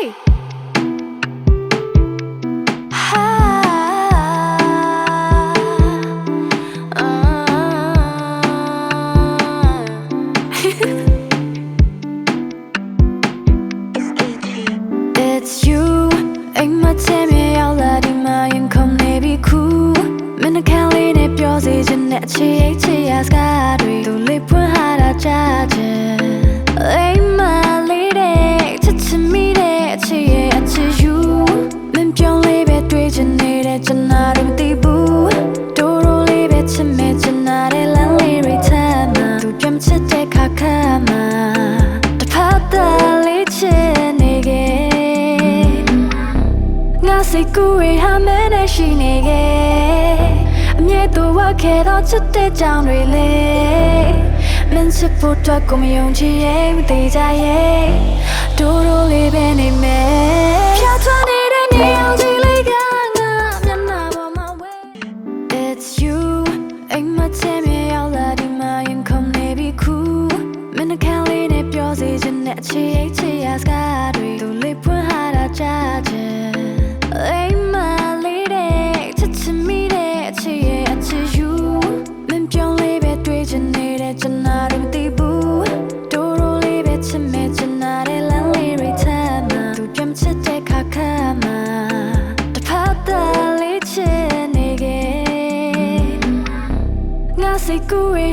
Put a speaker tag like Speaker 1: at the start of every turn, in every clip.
Speaker 1: Hey. စိတ်ကူးရဟာမဲနဲ့ရှိနေခဲ့အမြဲတူဝတ်ခဲ့တော့ချစ်တဲ့ကြောင်တွေလေမင်းချစ်ဖို့အတွက်ကိုမယုံကြည်ရဲ့မသေးကြရဲ့ဒိုးဒိုးလေးပဲနေမယ်ဖြတ်ထွက်နေတဲ့နေအောင်ကြည့်လိုက်ကငါမျက်နှာပေါ်မှာဝဲ It's you အိမ်မချင်မြေရောက်လာဒီမှာရင်ခုန်နေပြီခုမင်းနှကန်းလေးနဲ့ပြောစီခြင်းနဲ့အခြေအခြေရစကားတွေသူလေးဖွင့်ဟာတာကြားခြင်း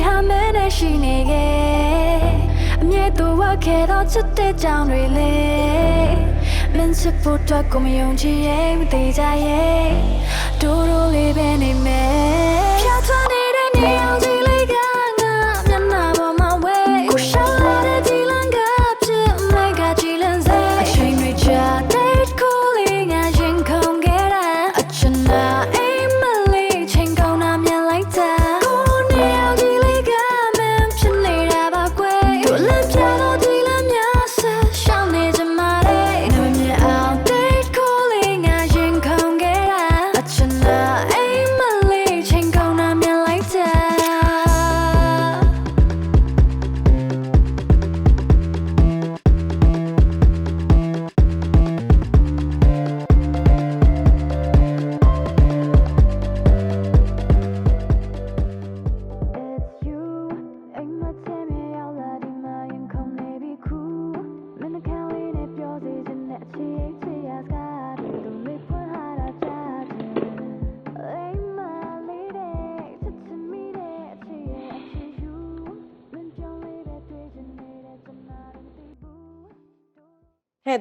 Speaker 1: ဟာမဲနဲ့ရှိနေခဲ့အမြဲတူဝတ်ခဲ့တော့ချစ်တဲ့ကြောင်တွေလေမင်းချစ်ဖို့အတွက်ကိုမယုံကြည်ရဲ့မသေးကြရဲ့ဒိုးဒိုးလေးပဲနေမယ်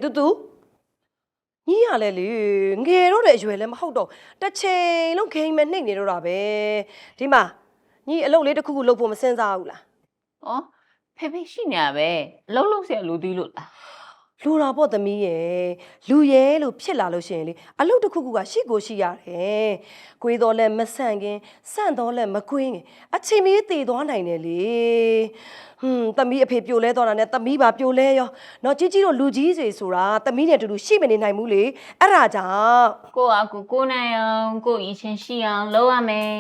Speaker 1: တူတူညီရလဲလေငယ်တော့တဲ့အရွယ်လ
Speaker 2: ည်းမဟုတ်တော့တစ်ချိန်လုံးခိမ်မဲ့နှိမ့်နေတော့တာပဲဒီမှာညီအလုပ်လေးတစ်ခုခုလုပ်ဖို့မစင်စားဘူးလား။
Speaker 3: ဩဖေဖေရှိနေရပဲ။အလုံးလုံးဆရာလူသီးလို့လား
Speaker 2: လူတာပေါ့သမီးရဲ့လူရဲလို့ဖြစ်လာလို့ရှိရင်လေအလုပ်တစ်ခုခုကရှိကိုရှိရတယ်ကိုယ်တော်လည်းမဆန့်ခင်စန့်တော်လည်းမကွင်းခင်အချိန်မီတည်သွားနိုင်တယ်လေ ဟွန်းသမီးအဖေပြိုလဲသွားတာနဲ့သမီးပါပြိုလဲရောတော့ကြီးကြီးတို့လူကြီးတွေဆိုတာသမီးနဲ့အတူတူရှိမနေနိုင်ဘူးလေအဲ့ဒါကြောင့်။
Speaker 3: ကိုကကိုကိုနိုင်အောင်ကိုအရင်ချင်းရှိအောင်လုပ်ရမယ်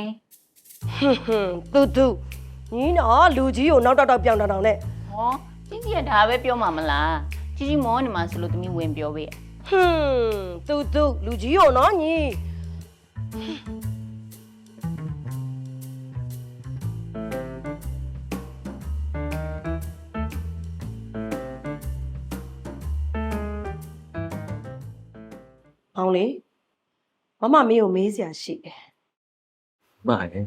Speaker 2: ဟွန်းဟွန်းတူတူညီနော်လူကြီးကိုနောက်တော့တော့ပြောင်းတောင်တောင်နဲ့။
Speaker 3: ဟောကြီးကြီးကဒါပဲပြောမှာမလား။ကြီးကြီးမောနေမှာဆိုလို့သမီးဝင်ပြောပေးရ
Speaker 2: ဟွန်းတူတူလူကြီးကိုနော်ညီမော င်လေးမမမင်းကိုမေးစရာရှိတယ်
Speaker 4: မှန်တယ်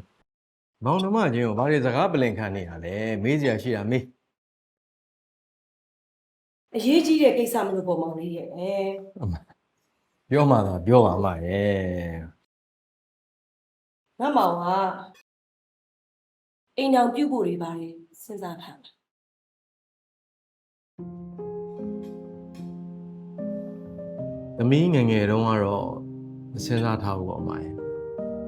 Speaker 4: မောင်နှမချင်းကိုဘာတွေစကားပလင်ခံနေရလဲမေးစရာရှိတာမေး
Speaker 2: အရေးကြီးတဲ့ကိစ္စမလို့ပေါ့မောင်လေးရဲ့
Speaker 4: ပြောမှသာပြောပါမှရဲ့
Speaker 2: ငါမောင်ကအိမ်အောင်ပြုတ်ဖို့တွေပါတယ်စဉ်းစားထားတာ
Speaker 4: သမီးငယ်ငယ်တုန်းကတော့မစင်စားထားဘူးပေါ့အမရဲ့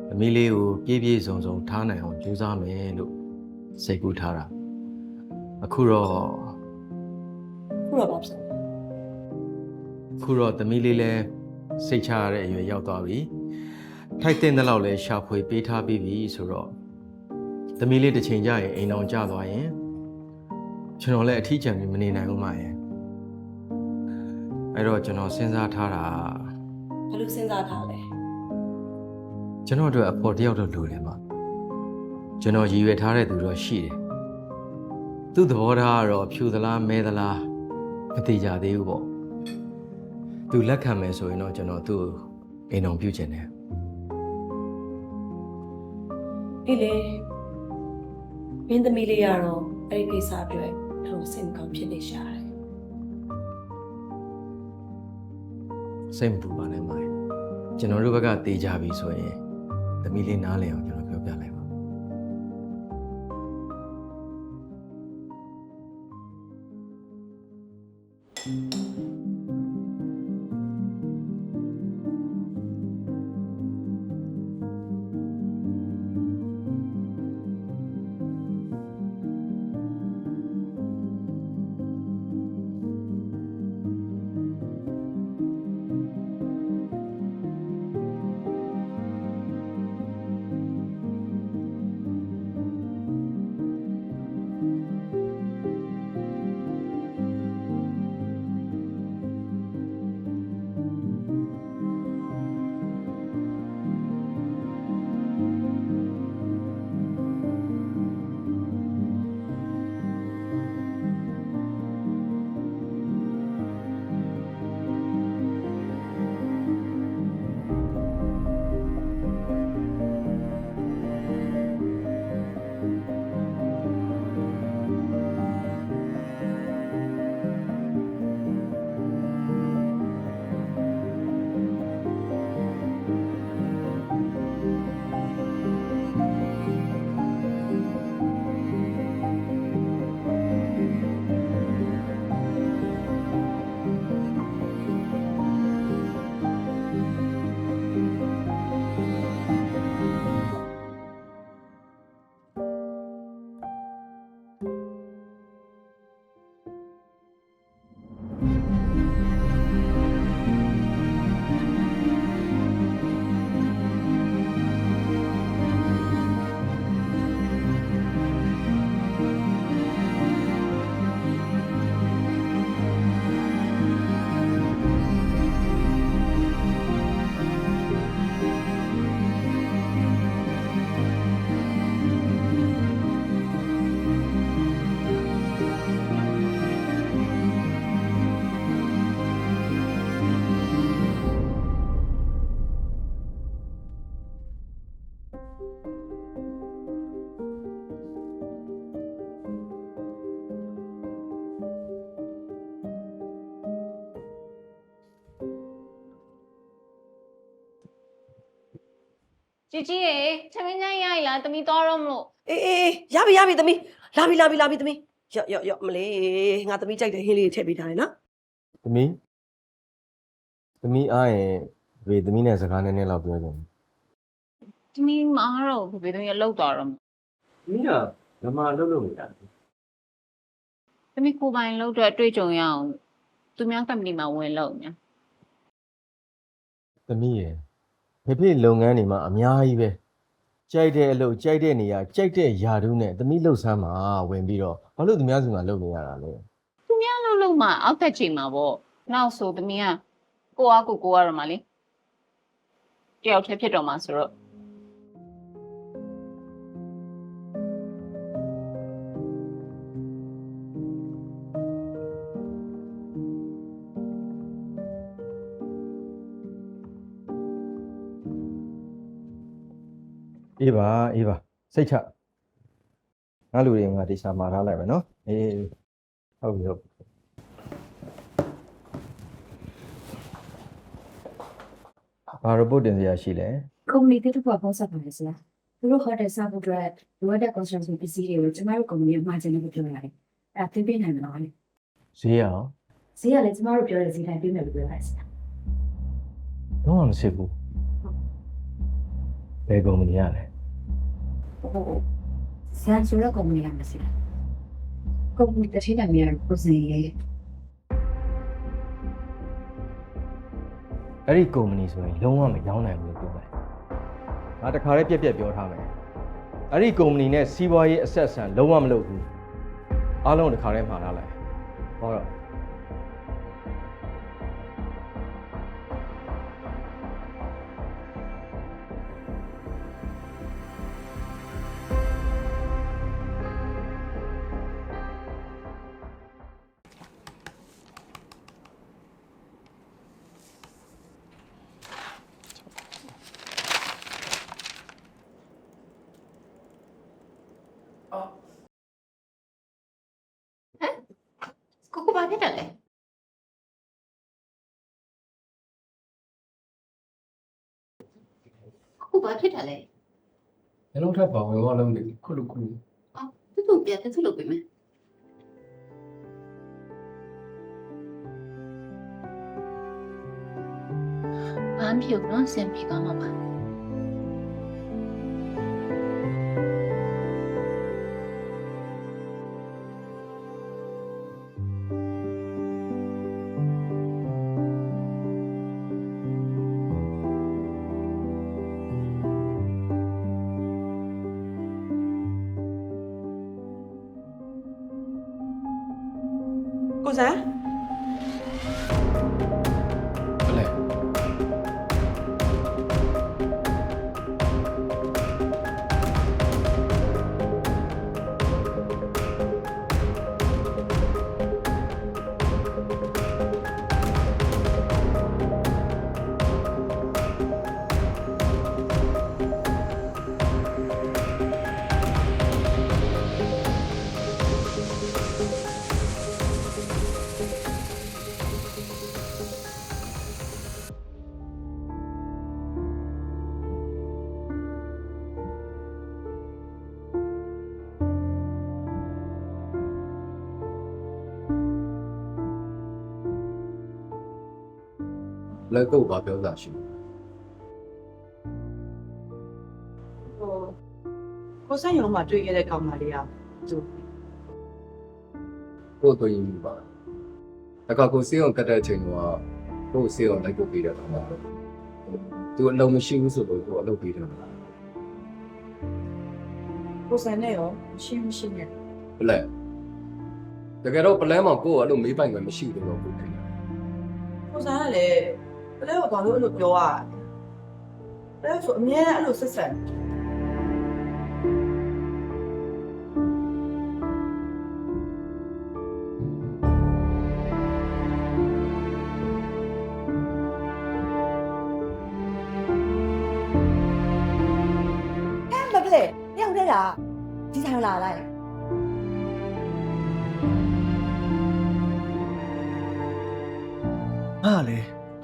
Speaker 4: သမီးလေးကိုပြည့်ပြည့်စုံစုံထားနိုင်အောင်ကြိုးစားမယ်လို့စိတ်ကူးထားတာအခုတော့
Speaker 2: ခုတော့ဘာဖြစ်လဲ
Speaker 4: အခုတော့သမီးလေးလည်းစိတ်ချရတဲ့အရွယ်ရောက်သွားပြီထိုက်တဲ့တဲ့လောက်လည်းရှာဖွေပေးထားပြီးပြီဆိုတော့သမီးလေးတစ်ချိန်ကျရင်အိမ်အောင်ကျသွားရင်ကျွန်တော်လည်းအထီးကျန်ပြီးမနေနိုင်ဘူးမရဲ့ အဲ့တော့ကျွန်တော်စဉ်းစားထားတာ
Speaker 2: ဘယ်လိုစဉ်းစားထားလဲ
Speaker 4: ကျွန်တော်တို့အဖော်တယောက်တော့လိုတယ်မှာကျွန်တော်ရည်ရွယ်ထားတဲ့သူတော့ရှိတယ်သူ့သဘောထားကတော့ဖြူသလားမဲသလားမသိကြသေးဘူးပေါ့သူလက်ခံမယ်ဆိုရင်တော့ကျွန်တော်သူ့ကိုအိမ်အောင်ပြုတ်ချင်တယ်
Speaker 2: အေးလေမင်းသမီးလေးကတော့အဲ့ဒီကိစ္စအတွက်ထုံစင်ကောင်းဖြစ်နေရှာတယ်
Speaker 4: စိတ်မပူပါနဲ့မိုင်ကျွန်တော်တို့ဘက်ကတေးကြပြီဆိုရင်သမီးလေးနားလည်အောင်ကျွန်တော်
Speaker 3: ជីជីရေသမီးညာရည်လားသမီးသွားတော့မလို့
Speaker 2: အေးအေးအေးရပြီရပြီသမီးလာပြီလာပြီလာပြီသမီးရော့ရော့ရော့မလေးငါသမီးကြိုက်တဲ့ဟင်းလေးထည့်ပေးထားတယ်နော်
Speaker 4: သမီးသမီးအားရင်ဗေသမီးနဲ့စကားနည်းနည်းလောက်ပြောကြတယ်
Speaker 3: သမီးမအားတော့ဘူးဘယ်သမီးကလောက်သွားတော့မလဲ
Speaker 4: သမီးကဓမ္မလုပ်လို့မရဘူး
Speaker 3: သမီးကိုယ်ပိုင်လောက်တော့အတွေ့အကြုံရအောင်သူများကမ္ပဏီမှာဝင်လောက်ညာ
Speaker 4: သမီးရယ် ဖေဖေလုပ်ငန်းတွေမှာအများကြီးပဲကြိုက်တဲ့အလုပ်ကြိုက်တဲ့နေရာကြိုက်တဲ့ယာတုနဲ့သမီးလှုပ်ဆန်းမှာဝင်ပြီးတော့ဘာလို့သူများစီမှာလုပ်နေရတာလဲ
Speaker 3: သူများလောက်လောက်မှအောက်သက်ချိန်မှာပေါ့နောက်ဆိုသမီးကကိုအားကိုကိုရတော့မှလေတယောက်တည်းဖြစ်တော့မှဆိုတော့
Speaker 4: အေးပါအေးပါစိတ်ချငါလူတွေငါတေချာမှာထားလိုက်မယ်နော်အေးဟုတ်ပြီဟုတ်ပြီဘာ report တင်စရာရှိလဲ
Speaker 5: ကုမ္ပဏီတစ်ခုကပေါင်းစပ်ပါတယ်ဆရာသူတို့ဟိုတယ်စားဖို့အတွက်လိုအပ်တဲ့ construction ပစ္စည်းတွေကိုကျမတို့ကုမ္ပဏီကမှာချင်တယ်လို့ပြောရတယ်အဲ့ဒါသင်ပေးနိုင်မလားလေ
Speaker 4: ဈေးရအောင်
Speaker 5: ဈေးကလည်းကျမတို့ပြောတဲ့ဈေးတိုင်းပေးမယ်လို့ပြောရတယ်ဆရာ
Speaker 4: တော့မစစ်ဘူးဘယ်ကုမ္ပဏီရလဲ
Speaker 5: ဟုတ်ဆန်ဆိုတော့ကုမ္ပဏီကမဆရာကုမ္ပဏီတစ်ထိတိုင်မြန်ပုံစံရေး
Speaker 4: အဲ့ဒီကုမ္ပဏီဆိုရင်လုံးဝမရောင်းနိုင်ဘူးလို့ပြောတယ်ငါတခါလေးပြက်ပြက်ပြောထားမယ်အဲ့ဒီကုမ္ပဏီနဲ့စီးပွားရေးအဆက်အဆံလုံးဝမလုပ်ဘူးအားလုံးတခါလေးမှားထားလိုက်ဟောတော့
Speaker 3: ကိုကိုဘာဖြစ်တယ်လဲကိုဘာဖြစ်တယ်လဲ။
Speaker 6: ကျွန်တော်ထပ်ပါဝင်တော့လုံးနေခုလိုခုလို
Speaker 3: အော်သူ့သူပြန်သူ့လုပ်ပေးမယ်ဘာမှမဖြစ်ဘူးနော်စင်ပြေသွားမှာပါ
Speaker 6: လက်ကုတ်ဘာပြောတာရှိလဲ
Speaker 7: ဟိုကိုစံရုံမှာတွေ့ခဲ့တဲ့ကောင်မလေးကသူ
Speaker 6: ကိုယ်တို့ရင်ယူပါတခါကိုစေးအောင်ကတ်တဲ့အချိန်တော့ကိုယ်စေးအောင်လိုက်ကိုပေးတယ်တော့သူအလုံးမရှိဘူးဆိုတော့ကိုယ်အလုပ်ပေးတယ်ဘ
Speaker 7: ကိုစံနဲ့ရောရှင်းမရှင်းနဲ့
Speaker 6: လဲတကယ်တော့ပလန်မှာကိုယ်အဲ့လိုမေးပိုင်ခွင့်မရှိဘူးတော့ကိုယ်ထင်တယ်
Speaker 7: ကိုစံကလည်း ဘယ်လိုဘာလို့အဲ့လိုပြောရလဲလဲဆိုအမြဲတမ်းအဲ့လိုဆက်ဆ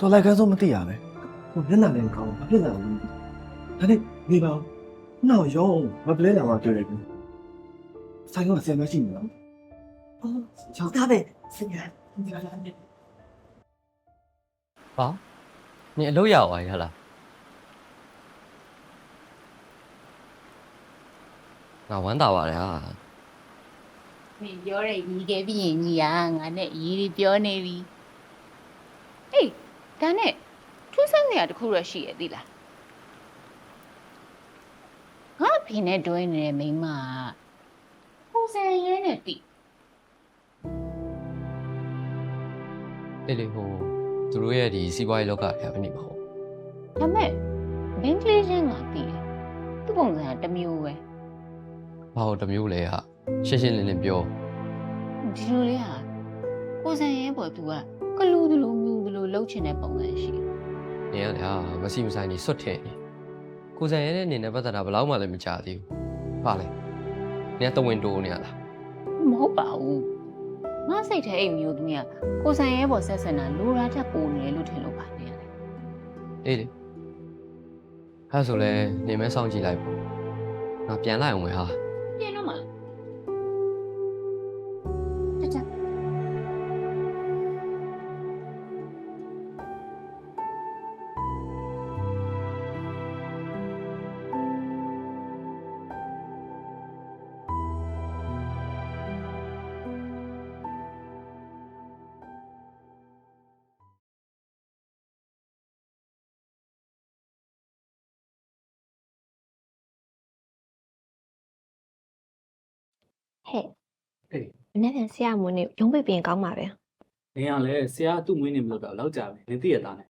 Speaker 7: တော်လိုက်
Speaker 8: ကန်းစိုးမသိရပဲဟိုမျက်နှာလည်းမကောင်းဘူးဘာဖြစ်လာလဲမသိဒါနဲ့နေပါဦးနောက်ရောမပလဲလာမှတွေ့တယ်ဘူးဆိုင်ကဆယ်မရှိနေတော့
Speaker 7: အော်ကျောင်းသားပဲစင်ရဒီလာနေ
Speaker 9: ဘာနင်အလုပ်ရသွားရလားငါဝမ်းသာပါတယ်ဟာ
Speaker 3: မင်းပြောတဲ့ညီခဲ့ပြီးရင်ညီကငါနဲ့အရေးကြီးပြောနေပြီအေး ဒါနဲ့ထူးဆန်းစရာတစ်ခုတော့ရှိရဲ့သိလားငါအဖေနဲ့တွဲနေတဲ့မိန်းမကဟိုဆန်ရဲနဲ့တိ
Speaker 9: အေးလေဟိုသူတို့ရဲ့ဒီစီးပွားရေးလောကထဲမှာနေမှာဟုတ်
Speaker 3: ဒါမဲ့မင်းကလေးချင်းကတိတယ်သူ့ပုံစံကတစ်မျိုးပဲ
Speaker 9: ဘာလို့တစ်မျိုးလဲဟာရှင်းရှင်းလင်းလင်းပြော
Speaker 3: ဒီလိုလေးဟာကိုဆန်ရဲပေါ်သူက ကလူးတလူမျိုးတလူလှုပ်ချင်တဲ့ပုံစံရှိတယ်
Speaker 9: နင်ကလေဟာမစီမဆိုင်နေစွတ်ထဲနေကိုစံရဲတဲ့နေနဲ့ပတ်သက်တာဘယ်တော့မှလည်းမကြသေးဘူးဘာလဲနင်ကတဝင်းတိုးနေရလား
Speaker 3: မဟုတ်ပါဘူးငါစိတ်ထဲအိမ်မျိုးသမီးကကိုဆန်ရဲပေါ်ဆက်ဆံတာလိုရာချက်ပိုနေတယ်လို့ထင်လို့ပါနေရတယ်
Speaker 9: အေးလေအဲဆိုလဲနေမဲစောင့်ကြည့်လိုက်ပေါ့ငါပြန်လိုက်အောင်မယ်ဟာ
Speaker 3: ပြင်တော့မ
Speaker 10: ဟဲ့မနေ့ကဆရာမွေးနေရုံးပိတ်ပြင်ကောင်းပါပဲ။
Speaker 11: နင်ကလည်းဆရာသူ့မွေးနေမလို့တော့လောက်ကြပဲ။နင်သိရတာနဲ့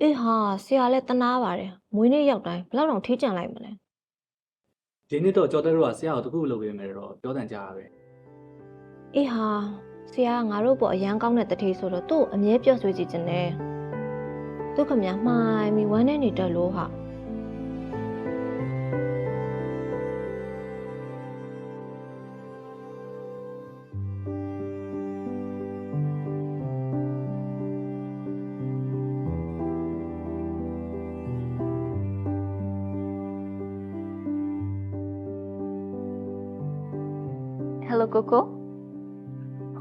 Speaker 10: အေးဟာဆရာလည်းတနာပါတယ်မွေးနေ့ရောက်တိုင်းဘယ်လောက်တောင်ထေးကြံလိုက်မလဲ။
Speaker 11: ဒီနေ့တော့ကျော်တဲ့တို့ကဆရာကိုတခုလုပ်ပေးမယ်တော့ပြောတန်ကြတာပဲ
Speaker 10: အေးဟာဆရာကငါတို့ပေါ်အရန်ကောင်းတဲ့တထေးဆိုတော့သူ့ကိုအမြဲပြောဆွေးကြည့်ခြင်းနဲ့သူခမညာမှားမိဝမ်းနဲ့နေတက်လို့ဟာ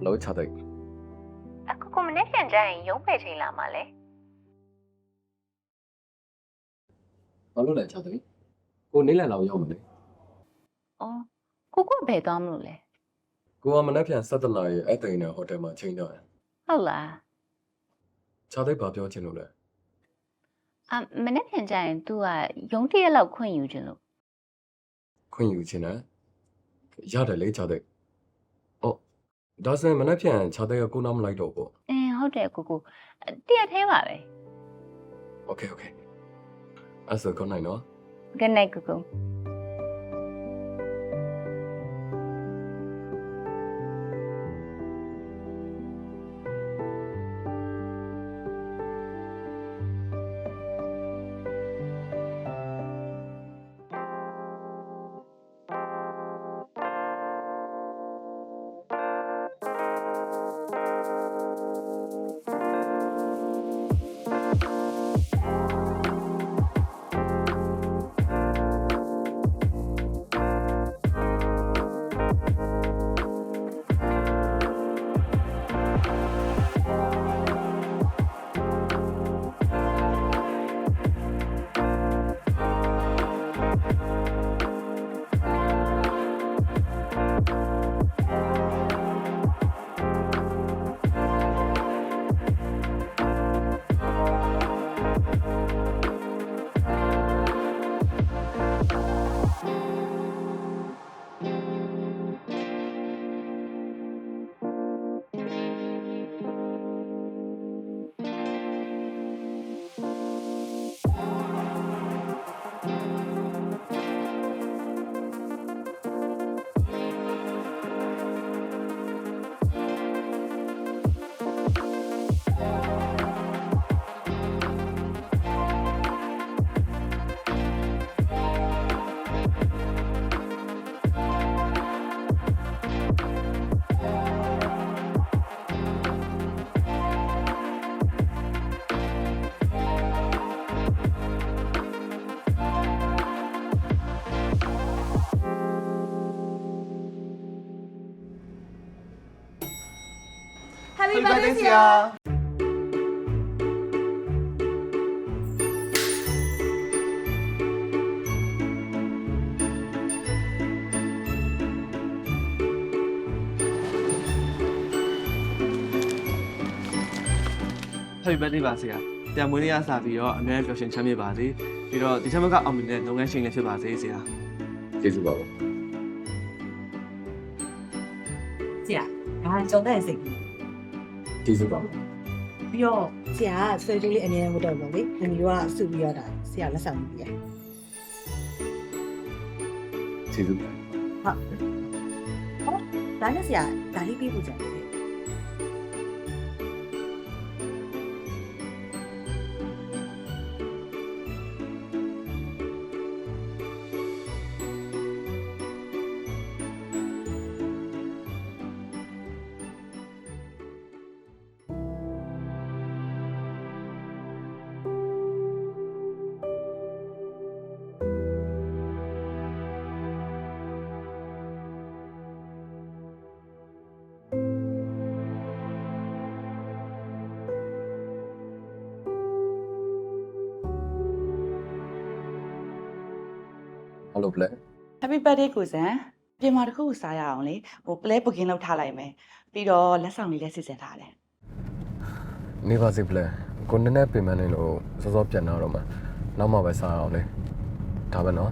Speaker 6: ဟယ်လိုချတဲ့
Speaker 12: အခုကိုမနေ့ပြန်ကြရင်ရုံးဖယ်ချိန်လာမှာလဲ
Speaker 6: ဘာလို့လဲချတဲ့ကိုနေလန်လောက်ရောက်မလဲ
Speaker 12: အော်ကိုကိုဘယ်သွားမလို့လဲ
Speaker 6: ကိုကမနေ့ပြန်ဆက်တလာရဲ့အဲ့တိန်နဲ့ဟိုတယ်မှာချိန်တော့တယ်
Speaker 12: ဟုတ်လား
Speaker 6: ချတဲ့ဘာပြောချင်လို့လဲ
Speaker 12: အမနေ့ပြန်ကြရင် तू ကရုံးတစ်ရက်လောက်ခွင့်ယူခြင်းလို့
Speaker 6: ခွင့်ယူချင်တယ်ရတယ်လေချတဲ့အော် ။ဒါဆိုရင်မနေ့ပြန်ခြားတဲ့ကကိုနောက်မလိုက်တော့ဘူး။
Speaker 12: အင်းဟုတ်တယ်ကိုကိုတရက်သေးပါပဲ။
Speaker 6: Okay okay ။အဲ့ဆိုကောင်းနိုင်နော်။
Speaker 12: Good night ကိုကို။
Speaker 13: Happy birthday ဆရာ
Speaker 14: ဟဲ့ဘယ်နေပါဆရာ။ပြန်မွေးနေ့ရစပြီးတော့အများကြီးပျော်ရွှင်ချမ်းမြေ့ပါစေ။ပြီးတော့ဒီချက်မကအောင်မြင်တဲ့လုပ်ငန်းရှင်လည်းဖြစ်ပါစေဆရာ
Speaker 6: ကျေးဇူးပါဘူး
Speaker 13: ဆရာဒါကြောင့်တဲ့စိတ်
Speaker 6: ကျေး ဇူးပါဘူး
Speaker 13: ပြီးတော့ဆရာကဆွဲလေးလေးအမြဲတမ်းဝတ်တော့ပါလေအမီတို့ကစုပြီးတော့ဒါဆရာလက်ဆောင်ပြီးရ
Speaker 6: ကျေးဇူးပါ
Speaker 13: ဒါနဲ့ဆရာဒါလေးပြီးဖို့ကြတယ်
Speaker 6: ပလဲ
Speaker 13: Happy birthday ကိုစံပြင်မာတစ်ခုကိုစားရအောင်လေဟို play booking လုပ်ထားလိုက်မယ်ပြီးတော့လက်ဆောင်လေးလည်းစီစဉ်ထားတယ်
Speaker 6: နေပါစေပလဲကိုနည်းနည်းပြင်မနေလို့စောစောပြန်လာတော့မှနောက်မှပဲစားအောင်လေဒါပဲနော်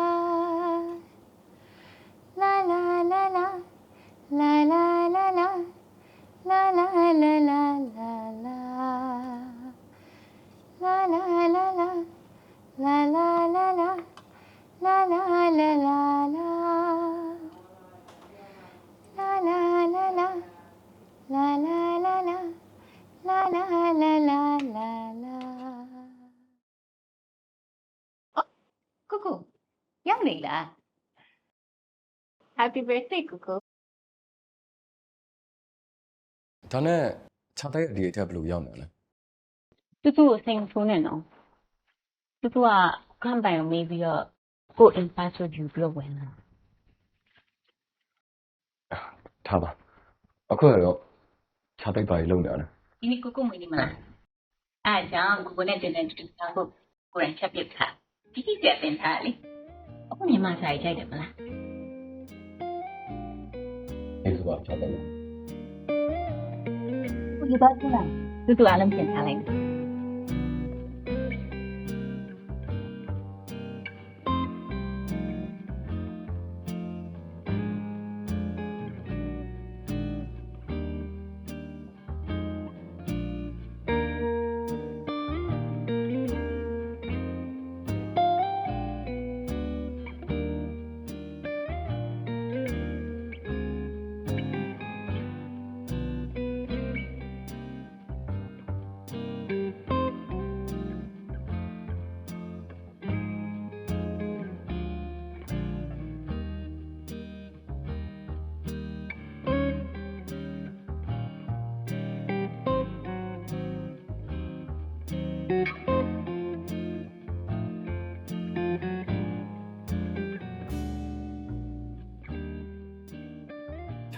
Speaker 12: ာ လား
Speaker 3: Happy birthday ကိုကို
Speaker 6: ဒါနဲ့ခြားတဲ့ဒီအထက်ဘယ်လိုရောက်နေလဲ
Speaker 3: တူတူကိုစိန်ဖုန်းနဲ့နော်တူတူကခန့်ပိုင်ကိုမေးပြီးတော့ကိုအိမ် password ယူပြီးတော့ဝင်လာ
Speaker 6: ထားပါအခုကတော့ခြားတဲ့ဘာကြီးလုံနေလဲ
Speaker 3: ဒီနေ့ကိုကိုမွေးနေမှာအားကြောင့်ကိုကိုနဲ့တင်တဲ့တူတူကကိုကိုရန်ချက်ပြစ်ထားဒီကြီးပြတင်ထားလေ အခုမြန်မာစာရေးကြိုက်တယ်မလား
Speaker 6: အဲ့ဒါပါခြားတဲ့
Speaker 3: ကိုယူသားလားတူတူအားလုံးပြင်ထားလိုက်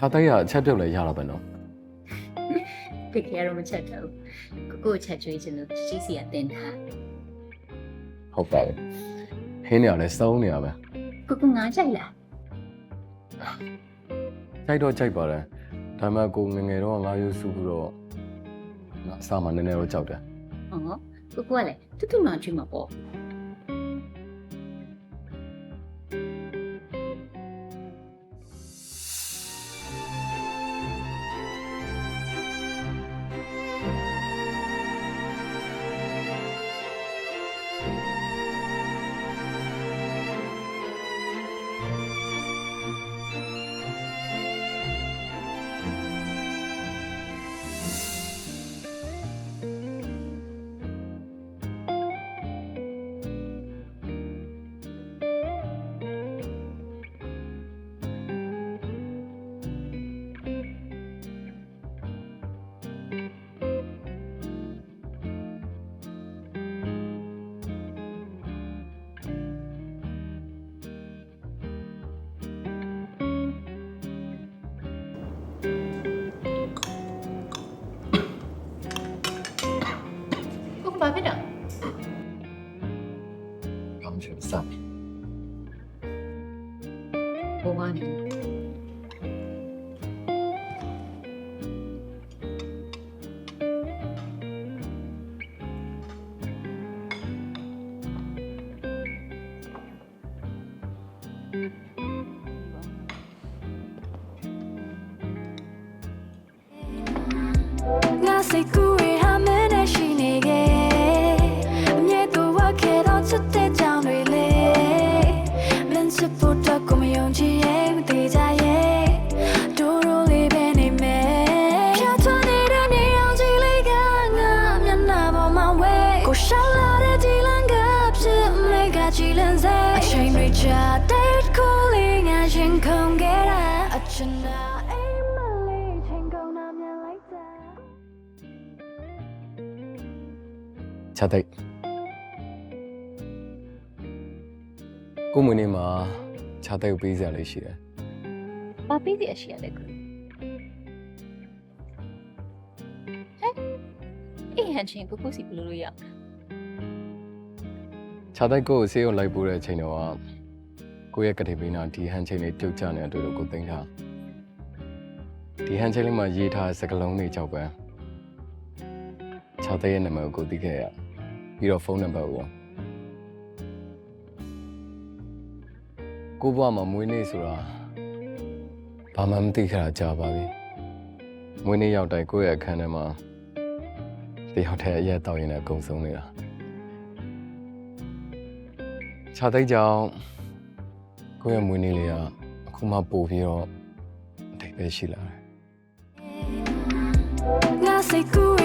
Speaker 6: ခြားတဲ့ကအချက်ပြုတ်လဲရတာပဲနော်
Speaker 3: တကယ်တော့မချက်တော့ကိုကိုချက်ကျွေးချင်လို့ရှိစီကတင်ထား
Speaker 6: ဟုတ်ပါဘူးဟင်းနေရလဲစုံးနေရပဲ
Speaker 3: ကိုကိုငါကြိုက်လား
Speaker 6: ကြိုက်တော့ကြိုက်ပါတယ်ဒါပေမဲ့ကိုငယ်ငယ်တော့ငါယူစုပြီးတော့ငါအစာမှနည်းနည်းတော့ကြောက်တယ်
Speaker 3: ဟောကိုကိုကလည်းတူတူမှကျွေးမှာပေါ့ ကို
Speaker 1: အချင်နာအိမ်မလေးချိန်ကုန်တာမြင်လိုက်တာ
Speaker 6: ခြားတဲ့ကိုမွေးနေမှာခြားတဲ့ကိုပေးစရာလေးရှိတယ်
Speaker 3: ဘာပြီးစီအရှိရလဲကိုဟဲ့အေးဟန်ချင်းကိုကိုစီဘယ်လိုလုပ်ရအောင်
Speaker 6: ခြားတဲ့ကိုကိုဆေးရုံလိုက်ပို့တဲ့အချိန်တော့ကိုယ့်ရဲ့ကတိပေးနာဒီဟန်ချိန်လေးပြုတ်ကျနေတဲ့အတွေ့အကြုံကိုသိမ်းထား ဒီဟန်ချိန်လေးမှာရေးထားတဲ့စကားလုံးတွေကြောက်ပဲခြားတဲ့ရဲ့နာမည်ကိုကိုသိခဲ့ရပြီးတော့ဖုန်းနံပါတ်ကိုကိုဘွားမှာမွေးနေ့ဆိုတာဘာမှမသိခဲ့တာကြာပါပြီမွေးနေ့ရောက်တိုင်းကိုယ့်ရဲ့အခန်းထဲမှာတယောက်တည်းအရက်တောက်ရင်လည်းအကုန်ဆုံးနေတာခြားသိပ်ကြောင်ကိုယ့်ရဲ့မွေးနေ့လေးကအခုမှပို့ပြီးတော့အတိတ်ပဲရှိလာတယ်
Speaker 1: ငါစိ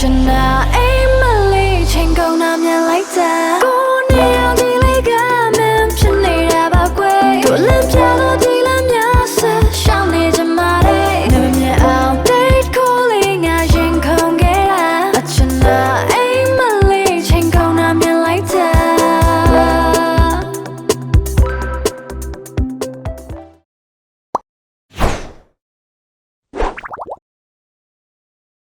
Speaker 1: အချိ